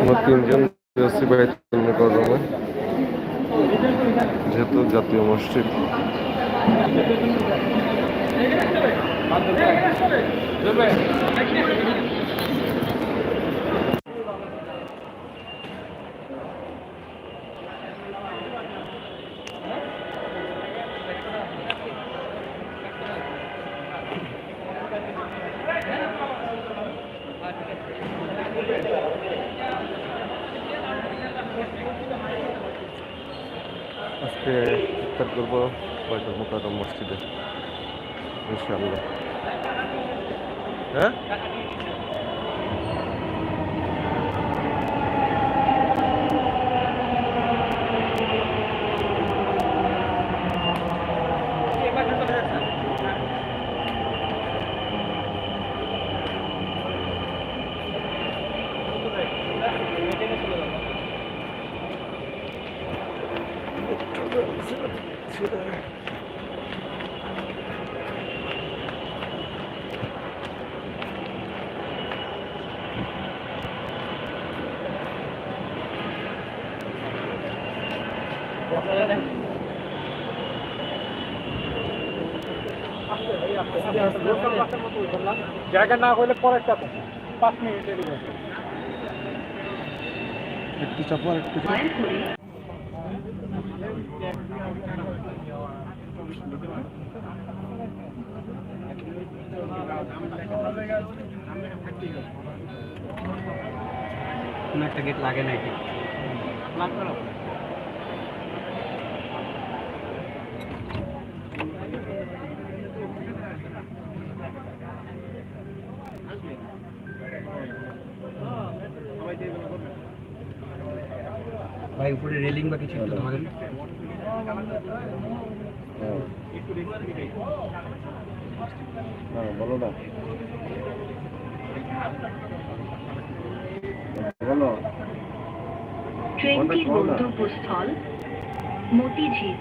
আমরা তিনজন যাচ্ছি বাইতুল মুকাররমে যেহেতু জাতীয় মসজিদ। আজকে ইফতার করব বাইতুল মুকাররম মসজিদে ইনশাআল্লাহ। হ্যাঁ? জায়গা না হলে পরে চাপ পাঁচ মিনিটের একটু চাপো একটু কোনো একটা গেট লাগে নাকি ভাই উপরে রেলিং বা কিছু একটু হ্যাঁ বলো না বলো ট্রেনটির গন্তব্যস্থল মতিঝিল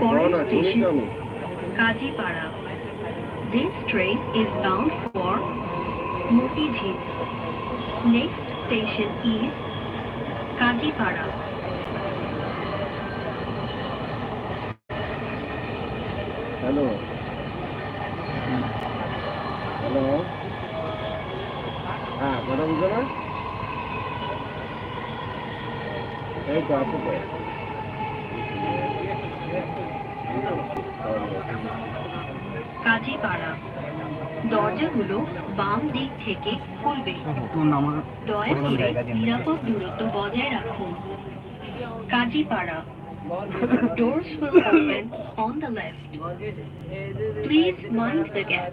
পরের station Kazipara This train is bound for Motijhil. Next station is Kajipara. Hello hello. হ্যাঁ কথা বুঝো না? এই তো কাজীপাড়া দরজাগুলো বাম দিক থেকে খুলবে। দয়া করে নিরাপদ দূরত্ব বজায় রাখুন। Kazipara Doors will open on the left. Please mind the gap.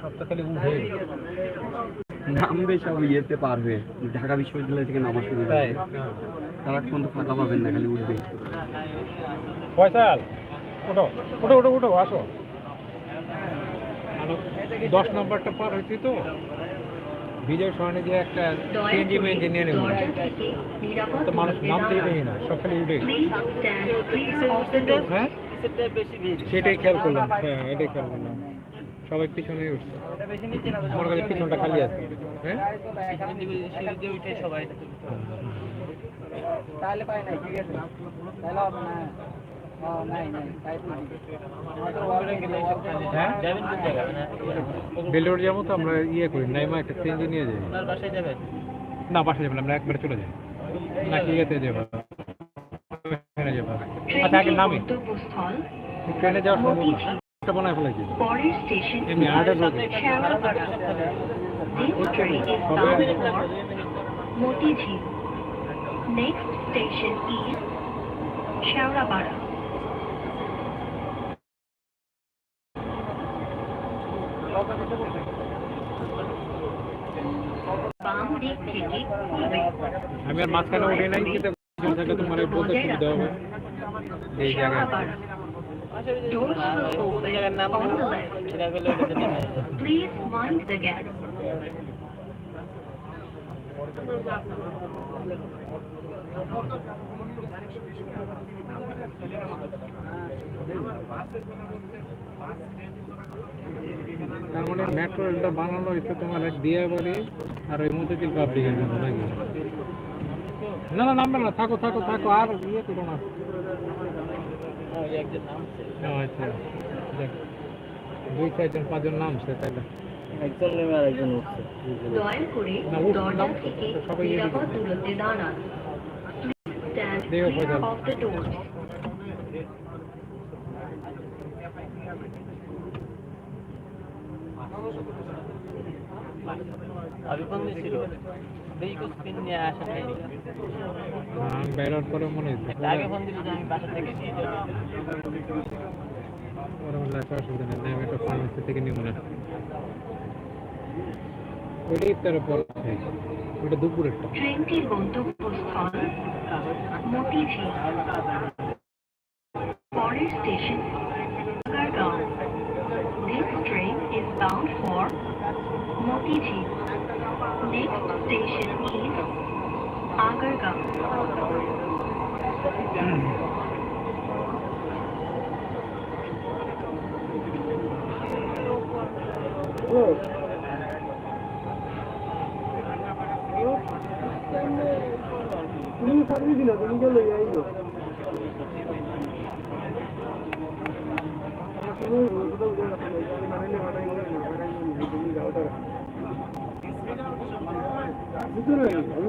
সপ্তাহ খালি উঠে নামবে সব ইয়েতে পার হয়ে। ঢাকা বিশ্ববিদ্যালয় থেকে নামা শুরু হবে তারা পর্যন্ত ফাঁকা পাবেন না খালি উঠবে। ফয়সাল ওঠো ওঠো ওঠো ওঠো আসো। দশ নম্বরটা পার হয়েছি তো। বিজয় সরণি যে একটা সিএনজি দরজা তো মানুষ নামতেই। দেখি না সব খালি উঠে. হ্যাঁ? সেটাই খেয়াল করলাম। হ্যাঁ এটাই খেয়াল করলাম। সবাই পিছনে উঠছে। আমার কাছে পিছনটা খালি আছে। হ্যাঁ? তাহলে পাই নাই ঠিক আছে। তাহলে হবে না হ্যাঁ বেলোর যাব তো আমরা ইয়ে করি নাইমা একটা সিএনজি নিয়ে যাই না বাসায় যাব না, আমরা একবারে চলে যাই না কি ইয়েতে যাব ট্রেনে যাব আচ্ছা আগে ট্রেনটির নামি গন্তব্যস্থল ট্রেনে যাওয়া সম্ভব না একটা বানায় ফেলাইছি তো। পরের স্টেশন এমনি আটের রোডে Shewrapara This train is bound for Motijhil. Next station is Shewrapara বাম দিক থেকে খুলবে আমি আর মাঝখানে উঠে নাই কিন্তু পিছনে থাকলে তোমার বলতে সুবিধা হবে এই জায়গায় Shewrapara Doors will open on the left. Please mind the gap. তার মানে মেট্রো রেলটা বানানো হয়েছে তোমার এক দিয়াবাড়ি আর ওই মতিঝিল পাবলিকের জন্য নাকি না না নামবে না থাকো থাকো থাকো আর ইয়ে করো না। আচ্ছা দেখ দুই চারজন পাঁচজন নামছে তাইলে একজন নেমে আর একজন উঠছে। দয়া করে না, দরজা থেকে নিরাপদ দূরত্বে দাঁড়ান। Please stand দেও clear ফয়সাল। বেরোর পরে মনে আগে ফোন দিল আমি বাসা থেকে নিয়ে যাব। ওরা বলল আচ্ছা অসুবিধা নেই আমি একটা ফার্মেসি থেকে নিব না। ওইটা ইফতারের পর আছে। ওইটা দুপুরেরটা ট্রেনটির গন্তব্যস্থল মতিঝিল। পরের station Agargaon This train is bound for Motijheel. Next station is Agargaon. তুমি সার্ভিস দিলা তুমি গেলে যাইলো আমি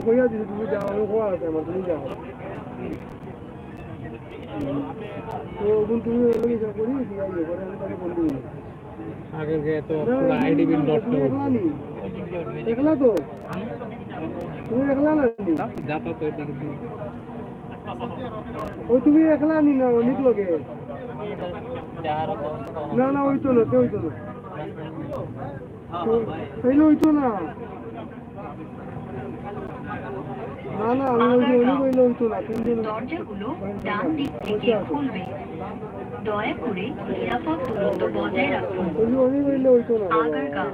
কইয়া দিছি তুমি যাও আমি কোয়া আছে আমার তুমি যাও তো এখন তুমি ওই যা করি দিয়া ইয়ে করে আমি তাকে বলবি আগে গিয়ে তো? পুরো আইডিবি ডট তুমি একলা নি? তো তুমি একলা না নি? যাতা তো ওই তুমি একলা নি না অনেক লোকে? না না ওই তো না কেউ তো না। তাইলে ওই তো না। না না আমি ওই যে অনেক তো না দরজাগুলো ডান দিক থেকে খুলবে। দয়া করে নিরাপদ দূরত্ব বজায় রাখুন। আগারগাঁও।